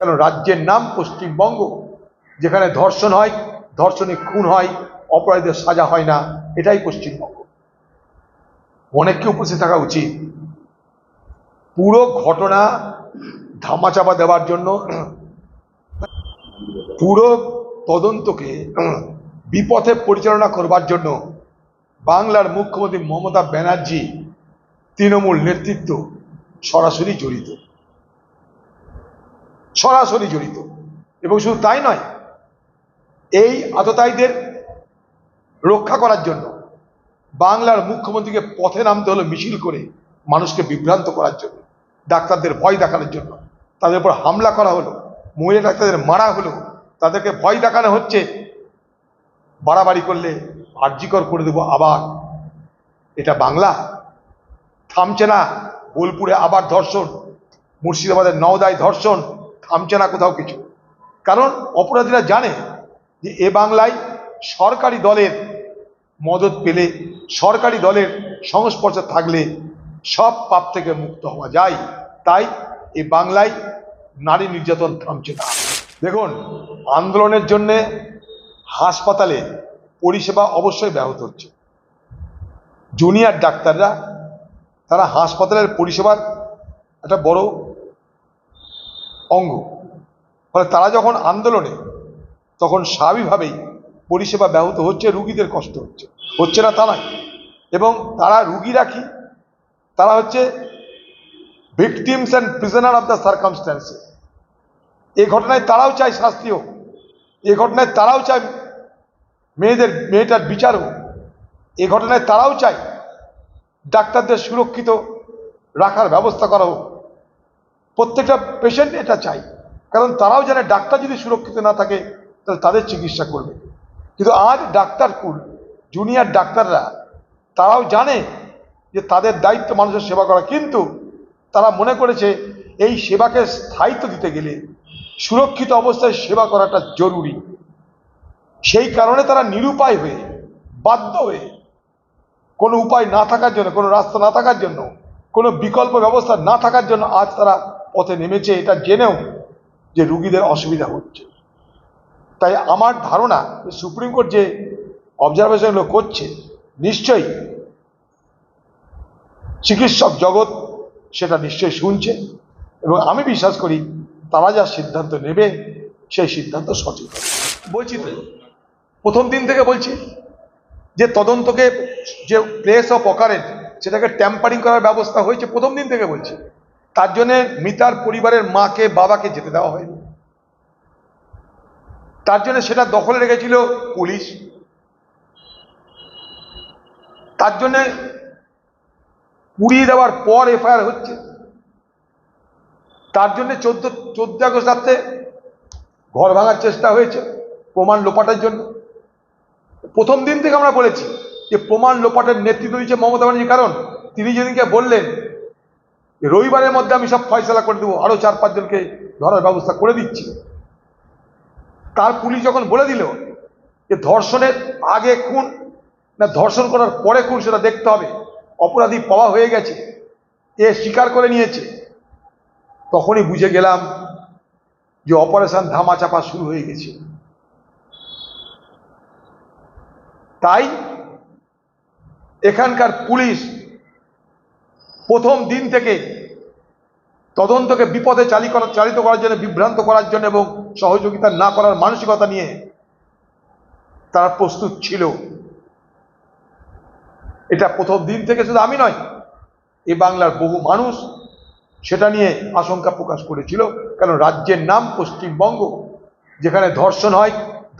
কেন রাজ্যের নাম পশ্চিমবঙ্গ? যেখানে ধর্ষণ হয়, ধর্ষণে খুন হয়, অপরাধীদের সাজা হয় না, এটাই পশ্চিমবঙ্গ। অনেককে উপস্থিত থাকা উচিত। পুরো ঘটনা ধামাচাপা দেওয়ার জন্য পুরো তদন্তকে বিপথে পরিচালনা করবার জন্য বাংলার মুখ্যমন্ত্রী মমতা ব্যানার্জি তৃণমূল নেতৃত্ব সরাসরি জড়িত। সরাসরি জড়িত। এবং শুধু তাই নয়, এই আততায়ীদের রক্ষা করার জন্য বাংলার মুখ্যমন্ত্রীকে পথে নামতে হলো মিছিল করে মানুষকে বিভ্রান্ত করার জন্য, ডাক্তারদের ভয় দেখানোর জন্য, তাদের উপর হামলা করা হলো, মহিলা ডাক্তারদের মারা হলো, তাদেরকে ভয় দেখানো হচ্ছে, বাড়াবাড়ি করলে আর্যিকর করে দেবো আবার। এটা বাংলা। থামছে না বোলপুরে আবার ধর্ষণ, মুর্শিদাবাদের নওদায় ধর্ষণ থামছে না কোথাও কিছু। কারণ অপরাধীরা জানে যে এ বাংলায় সরকারি দলের মদত পেলে, সরকারি দলের সংস্পর্শে থাকলে সব পাপ থেকে মুক্ত হওয়া যায়। তাই এ বাংলায় নারী নির্যাতন থামছে না দেখুন, আন্দোলনের জন্য হাসপাতালে পরিষেবা অবশ্যই ব্যাহত হচ্ছে। জুনিয়র ডাক্তাররা, তারা হাসপাতালের পরিষেবার একটা বড় অঙ্গ। ফলে তারা যখন আন্দোলনে, তখন স্বাভাবিকভাবেই পরিষেবা ব্যাহত হচ্ছে, রুগীদের কষ্ট হচ্ছে। হচ্ছে না তা নয়। এবং তারা রুগী রাখি, তারা হচ্ছে victims and prisoner of the circumstances এ ঘটনায় তারাও চায় শাস্তি হোক। এ ঘটনায় তারাও চায় মেয়েদের, মেয়েটার বিচার হোক। এ ঘটনায় তারাও চায় ডাক্তারদের সুরক্ষিত রাখার ব্যবস্থা করা হোক। প্রত্যেকটা পেশেন্ট এটা চাই। কারণ তারাও জানে ডাক্তার যদি সুরক্ষিত না থাকে, তাহলে তাদের চিকিৎসা করবে। কিন্তু আজ ডাক্তার কুল জুনিয়র ডাক্তাররা, তারাও জানে যে তাদের দায়িত্ব মানুষের সেবা করা। কিন্তু তারা মনে করেছে এই সেবাকে স্থায়িত্ব দিতে গেলে সুরক্ষিত অবস্থায় সেবা করাটা জরুরি। সেই কারণে তারা নিরুপায় হয়ে, বাধ্য হয়ে কোনো উপায় না থাকার জন্য, কোনো রাস্তা না থাকার জন্য, কোনো বিকল্প ব্যবস্থা না থাকার জন্য আজ তারা পথে নেমেছে, এটা জেনেও যে রুগীদের অসুবিধা হচ্ছে। তাই আমার ধারণা সুপ্রিম কোর্ট যে অবজারভেশনগুলো করছে, নিশ্চয়ই চিকিৎসক জগৎ সেটা নিশ্চয়ই শুনছে এবং আমি বিশ্বাস করি তারা যা সিদ্ধান্ত নেবে, সেই সিদ্ধান্ত সঠিক বলছি তো, প্রথম দিন থেকে বলছি যে তদন্তকে যে প্লেস অফ অকারেন্ট সেটাকে ট্যাম্পারিং করার ব্যবস্থা হয়েছে, প্রথম দিন থেকে বলছি। তার জন্য মিতার পরিবারের মাকে, বাবাকে যেতে দেওয়া হয়নি। তার জন্য সেটা দখলে রেখেছিল পুলিশ। তার জন্য পুড়িয়ে দেওয়ার পর এফআইআর হচ্ছে। তার জন্য চোদ্দ চোদ্দ আগস্ট রাত্রে ঘর ভাঙার চেষ্টা হয়েছে প্রমাণ লোপাটের জন্য। প্রথম দিন থেকে আমরা বলেছি যে প্রমাণ লোপাটের নেতৃত্ব দিচ্ছে মমতা ব্যানার্জি। কারণ তিনি যেদিনকে বললেন রবিবারের মধ্যে আমি সব ফয়সলা করে দেবো। আরও চার পাঁচজনকে ধরার ব্যবস্থা করে দিচ্ছি। তার পুলিশ যখন বলে দিল যে ধর্ষণের আগে খুন, না ধর্ষণ করার পরে খুন সেটা দেখতে হবে, অপরাধী পাওয়া হয়ে গেছে, এ স্বীকার করে নিয়েছে, তখনই বুঝে গেলাম যে অপারেশন ধামাচাপা শুরু হয়ে গেছে। তাই এখানকার পুলিশ প্রথম দিন থেকে তদন্তকে বিপদে চালি করা চালিত করার জন্য, বিভ্রান্ত করার জন্য এবং সহযোগিতা না করার মানসিকতা নিয়ে তারা প্রস্তুত ছিল। এটা প্রথম দিন থেকে শুধু আমি নয়, এ বাংলার বহু মানুষ সেটা নিয়ে আশঙ্কা প্রকাশ করেছিল। কারণ রাজ্যের নাম পশ্চিমবঙ্গ, যেখানে ধর্ষণ হয়,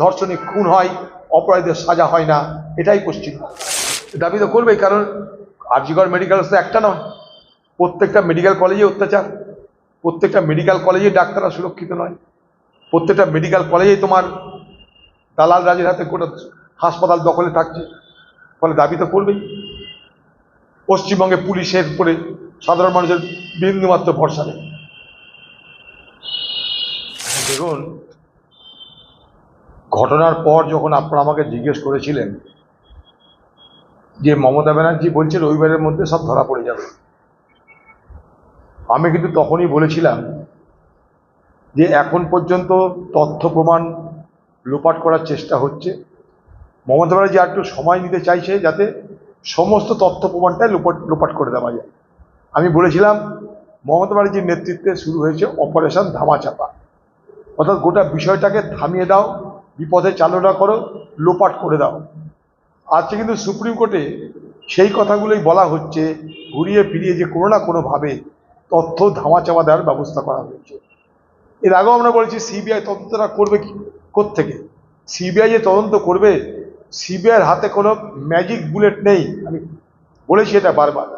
ধর্ষণে খুন হয়, অপরাধীদের সাজা হয় না, এটাই পশ্চিমবঙ্গ। দাবি তো করবেই, কারণ আরজিগড় মেডিকেল তো একটা নয়। প্রত্যেকটা মেডিকেল কলেজে অত্যাচার, প্রত্যেকটা মেডিকেল কলেজে ডাক্তাররা সুরক্ষিত নয়, প্রত্যেকটা মেডিকেল কলেজেই তোমার দালাল রাজের হাতে গোটা হাসপাতাল দখলে থাকছে, ফলে দাবি তো করবেই। পশ্চিমবঙ্গে পুলিশের উপরে সাধারণ মানুষের বিন্দুমাত্র ভরসা নেই। দেখুন, ঘটনার পর যখন আপনারা আমাকে জিজ্ঞেস করেছিলেন যে মমতা ব্যানার্জি বলছে রবিবারের মধ্যে সব ধরা পড়ে যাবে। আমি কিন্তু তখনই বলেছিলাম যে এখন পর্যন্ত তথ্য প্রমাণ লোপাট করার চেষ্টা হচ্ছে। মমতা ব্যানার্জি আর একটু সময় নিতে চাইছে যাতে সমস্ত তথ্য প্রমাণটাই লোপাট লোপাট করে দেওয়া যায়। আমি বলেছিলাম, মমতা ব্যানার্জির নেতৃত্বে শুরু হয়েছে অপারেশন ধামাচাপা। অর্থাৎ গোটা বিষয়টাকে থামিয়ে দাও, বিপদে চালনা করো, লোপাট করে দাও। আজকে কিন্তু সুপ্রিম কোর্টে সেই কথাগুলোই বলা হচ্ছে, ঘুরিয়ে ফিরিয়ে যে কোনো না কোনোভাবে তথ্য ধামাচাপা দেওয়ার ব্যবস্থা করা হয়েছে। এর আগেও আমরা বলেছি, সিবিআই তদন্তটা করবে কি থেকে সিবিআই যে তদন্ত করবে, সিবিআইয়ের হাতে কোনো ম্যাজিক বুলেট নেই। আমি বলেছি এটা বারবার।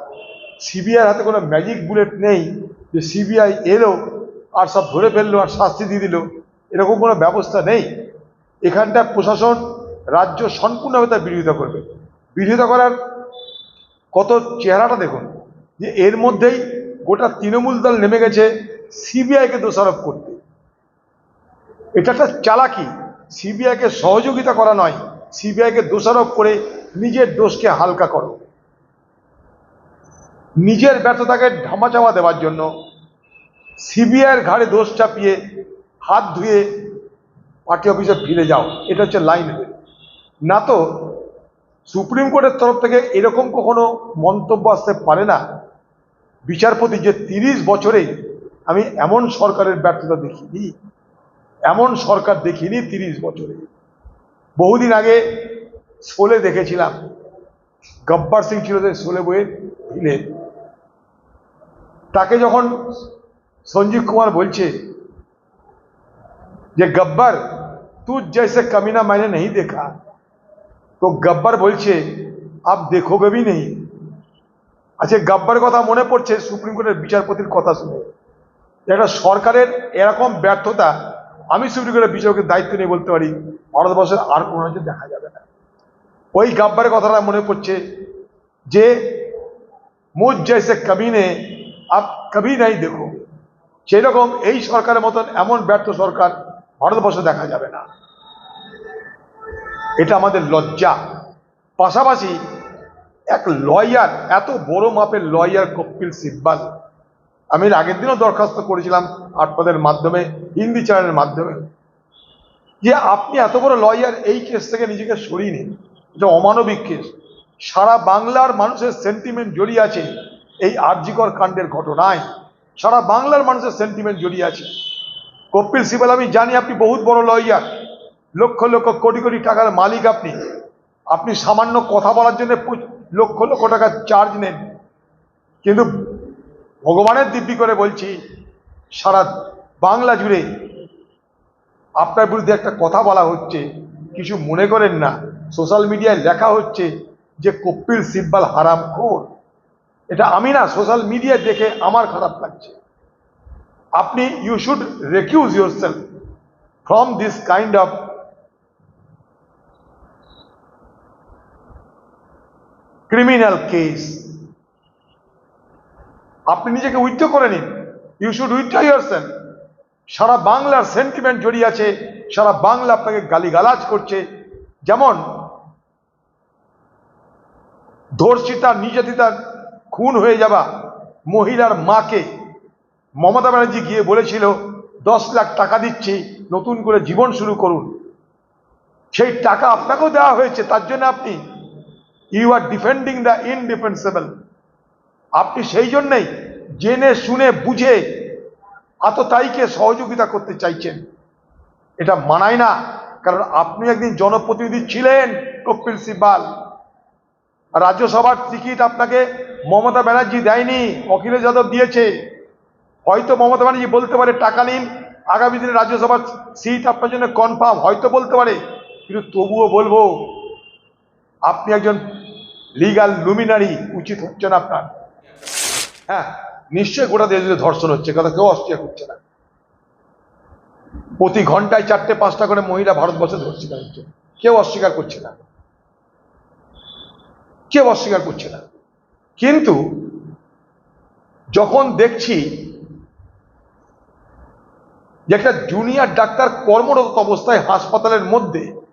সিবিআইয়ের হাতে কোনো ম্যাজিক বুলেট নেই যে সিবিআই এলো, আর সব ধরে ফেলল, আর শাস্তি দিয়ে দিল। এরকম কোনো ব্যবস্থা নেই। এখানটা প্রশাসন রাজ্য সম্পূর্ণভাবে তার বিরোধিতা করবে। বিরোধিতা করার কত চেহারাটা দেখুন, যে এর মধ্যেই গোটা তৃণমূল দল নেমে গেছে সিবিআইকে দোষারোপ করতে। এটা একটা চালাকি। সিবিআইকে সহযোগিতা করা নয়। সিবিআইকে দোষারোপ করে নিজের দোষকে হালকা করো। নিজের ব্যর্থতাকে ধামাচাপা দেওয়ার জন্য সিবিআইয়ের ঘাড়ে দোষ চাপিয়ে হাত ধুয়ে পার্টি অফিসে ফিরে যাও। এটা হচ্ছে লাইন না তো সুপ্রিম কোর্টের তরফ থেকে এরকম কখনো মন্তব্য আসতে পারে না? বিচারপতি যে তিরিশ বছরে আমি এমন সরকারের ব্যর্থতা দেখিনি, এমন সরকার দেখিনি তিরিশ বছরে। বহুদিন আগে শোলে দেখেছিলাম, গব্বার সিং ছিল শোলে বইয়ের ভিলেন। তাকে যখন সঞ্জীব কুমার বলছে যে, গব্বার তু জৈসে কমিনা মাইনে নেই দেখা? তো গব্বার বলছে, আপ দেখোগে ভি নেই। আচ্ছা গব্বর কথা মনে পড়ছে সুপ্রিম কোর্টের বিচারপতির কথা শুনে। একটা সরকারের এরকম ব্যর্থতা আমি সুপ্রিম কোর্টের বিচারকের দায়িত্ব নিয়ে বলতে পারি, ভারতবর্ষের আর কোনো রাজ্যে দেখা যাবে না। ওই গাব্বারের কথাটা মনে পড়ছে যে মুঝ জैसे কমিনে আপ কবি নাই দেখো। সেই রকম এই সরকারের মতন এমন ব্যর্থ সরকার ভারতবর্ষে দেখা যাবে না। এটা আমাদের লজ্জা। পাশাপাশি এক লয়ার এত বড় মাপের লয়ার কপিল সিব্বাল। আমি আগের দিনও দরখাস্ত করেছিলাম আটপদের মাধ্যমে, হিন্দি চ্যানেলের মাধ্যমে। যে আপনি এত বড় লয়ার এই কেস থেকে নিজেকে সরিয়ে নিন। এটা অমানবিক কেস সারা বাংলার মানুষের সেন্টিমেন্ট জড়িয়ে আছে এই আর্যিকর কাণ্ডের ঘটনায়। সারা বাংলার মানুষের সেন্টিমেন্ট জড়িয়ে আছে। কপিল সিবাল আমি জানি আপনি বহুত বড় লয়ার লক্ষ লক্ষ কোটি কোটি টাকার মালিক আপনি। আপনি সামান্য কথা বলার জন্য লক্ষ লক্ষ টাকার চার্জ নেন। কিন্তু ভগবানের দিব্যি করে বলছি, সারা বাংলা জুড়ে আপনার বিরুদ্ধে একটা কথা বলা হচ্ছে, কিছু মনে করেন না। সোশ্যাল মিডিয়ায় লেখা হচ্ছে যে কপিল সিব্বাল হারাম খোর। এটা আমি না সোশ্যাল মিডিয়ায় দেখে আমার খারাপ লাগছে। আপনি you should recuse yourself from this kind of criminal case আপনি নিজেকে উইথ করে নিন। ইউ শুড উইথ ইউর সারা বাংলার সেন্টিমেন্ট জড়িয়ে আছে, সারা বাংলা আপনাকে গালিগালাজ করছে। যেমন, ধর্ষিতা নির্যাতিতার খুন হয়ে যাওয়া মহিলার মাকে মমতা ব্যানার্জি গিয়ে বলেছিল, দশ লাখ টাকা দিচ্ছি, নতুন করে জীবন শুরু করুন। সেই টাকা আপনাকেও দেওয়া হয়েছে, তার জন্য আপনি you are defending the indefensible আপনি সেই জন্যেই জেনে শুনে বুঝে আততায়ীকে সহযোগিতা করতে চাইছেন। এটা মানায় না, কারণ আপনি একদিন জনপ্রতিনিধি ছিলেন কপিল সিব্বাল। রাজ্যসভার টিকিট আপনাকে মমতা ব্যানার্জি দেয়নি অখিলেশ যাদব দিয়েছে। হয়তো মমতা ব্যানার্জি বলতে পারে, টাকা নিন, আগামী দিনে রাজ্যসভার সিট আপনার জন্য কনফার্ম। হয়তো বলতে পারে, কিন্তু তবুও বলব আপনি একজন লিগাল লুমিনারি উচিত হচ্ছে না আপনার? হ্যাঁ নিশ্চয়ই গোটা দেশ ধর্ষণ হচ্ছে, কথা কেউ অস্বীকার করছে না। প্রতি ঘন্টায় চারটে, পাঁচটা করে মহিলা ভারতবর্ষে ধর্ষিত হচ্ছে। কেউ অস্বীকার করছে না। কেউ অস্বীকার করছে না। কিন্তু যখন দেখছি যে একটা জুনিয়র ডাক্তার কর্মরত অবস্থায় হাসপাতালের মধ্যে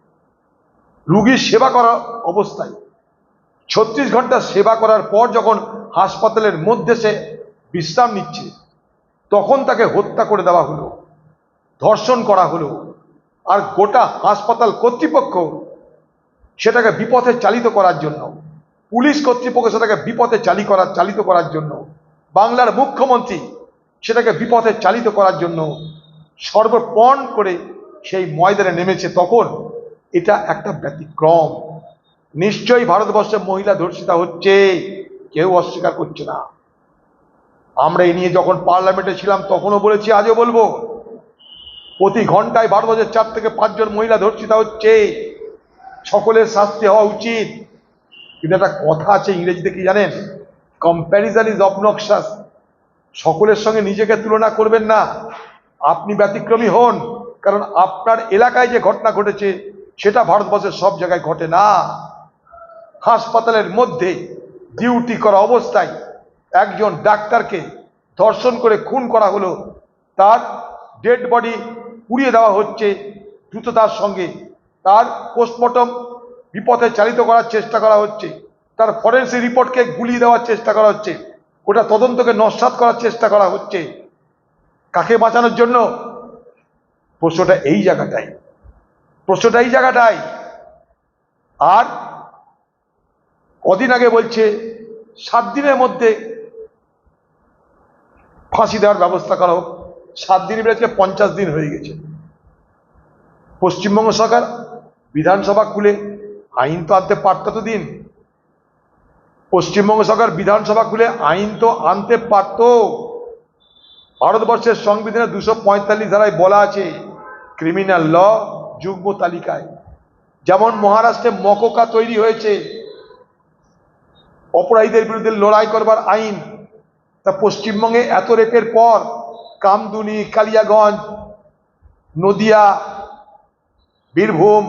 রুগীর সেবা করা অবস্থায়। ছত্রিশ ঘণ্টা সেবা করার পর যখন হাসপাতালের মধ্যে সে বিশ্রাম নিচ্ছে, তখন তাকে হত্যা করে দেওয়া হলো, ধর্ষণ করা হলো, আর গোটা হাসপাতাল কর্তৃপক্ষ সেটাকে বিপথে চালিত করার জন্য, পুলিশ কর্তৃপক্ষ সেটাকে বিপথে চালি করার চালিত করার জন্য, বাংলার মুখ্যমন্ত্রী সেটাকে বিপথে চালিত করার জন্য সর্বপণ করে সেই ময়দানে নেমেছে। তখন এটা একটা ব্যতিক্রম। নিশ্চয়ই ভারতবর্ষে মহিলা ধর্ষিতা হচ্ছে, কেউ অস্বীকার করছে না। আমরা এই নিয়ে যখন পার্লামেন্টে ছিলাম, তখনও বলেছি, আজও বলব, প্রতি ঘন্টায় ভারতবর্ষের চার থেকে পাঁচজন মহিলা ধর্ষিতা হচ্ছে। সকলের শাস্তি হওয়া উচিত। কিন্তু একটা কথা আছে ইংরেজিতে কি জানেন? কম্প্যারিজন ইজ অবনক্সাস সকলের সঙ্গে নিজেকে তুলনা করবেন না। আপনি ব্যতিক্রমী হন, কারণ আপনার এলাকায় যে ঘটনা ঘটেছে সেটা ভারতবর্ষের সব জায়গায় ঘটে না। হাসপাতালের মধ্যে ডিউটি করা অবস্থায় একজন ডাক্তারকে ধর্ষণ করে খুন করা হলো। তার ডেড বডি পুড়িয়ে দেওয়া হচ্ছে দ্রুততার সঙ্গে। তার পোস্টমর্টম বিপথে চালিত করার চেষ্টা করা হচ্ছে। তার ফরেন্সিক রিপোর্টকে গুলিয়ে দেওয়ার চেষ্টা করা হচ্ছে। ওটা তদন্তকে নস্বাত করার চেষ্টা করা হচ্ছে। কাকে বাঁচানোর জন্য? প্রশ্নটা এই জায়গাটাই প্রশ্নটা এই জায়গাটাই। আর কদিন আগে বলছে, সাত দিনের মধ্যে ফাঁসি দেওয়ার ব্যবস্থা করা হোক। সাত দিন বেড়েছে পঞ্চাশ দিন হয়ে গেছে। পশ্চিমবঙ্গ সরকার বিধানসভা খুলে আইন তো আনতে পারত তো দিন পশ্চিমবঙ্গ সরকার বিধানসভা খুলে আইন তো আনতে পারত। ভারতবর্ষের সংবিধানে দুশো পঁয়তাল্লিশ ধারায় বলা আছে, ক্রিমিনাল ল যুগ্ম তালিকায়। যেমন মহারাষ্ট্রে মকোকা তৈরি হয়েছে। অপরাধীদের বিরুদ্ধে লড়াই করবার আইন। তা পশ্চিমবঙ্গে এত রেপের পর কামদুনি, কালিয়াগঞ্জ, নদিয়া, বীরভূম,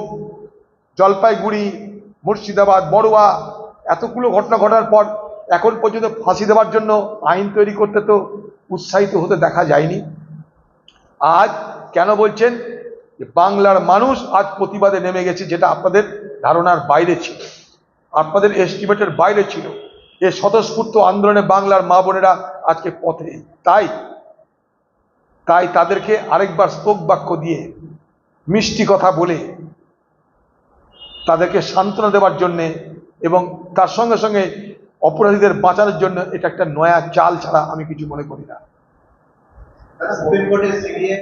জলপাইগুড়ি, মুর্শিদাবাদ, বড়ুয়া এতগুলো ঘটনা ঘটার পর এখন পর্যন্ত ফাঁসি দেওয়ার জন্য আইন তৈরি করতে তো উৎসাহিত হতে দেখা যায়নি। আজ কেন বলছেন? যে বাংলার মানুষ আজ প্রতিবাদে নেমে গেছে, যেটা আপনাদের ধারণার বাইরে ছিল। আপনাদের এস্টিমেটের বাইরে ছিল। এ স্বতঃস্ফূর্ত আন্দোলনে বাংলার মা বোনেরা আজকে পথে তাই তাই তাদেরকে আরেকবার স্তোক বাক্য দিয়ে মিষ্টি কথা বলে তাদেরকে সান্ত্বনা দেওয়ার জন্যে এবং তার সঙ্গে সঙ্গে অপরাধীদের বাঁচানোর জন্য এটা একটা নয়া চাল ছাড়া আমি কিছু মনে করি না।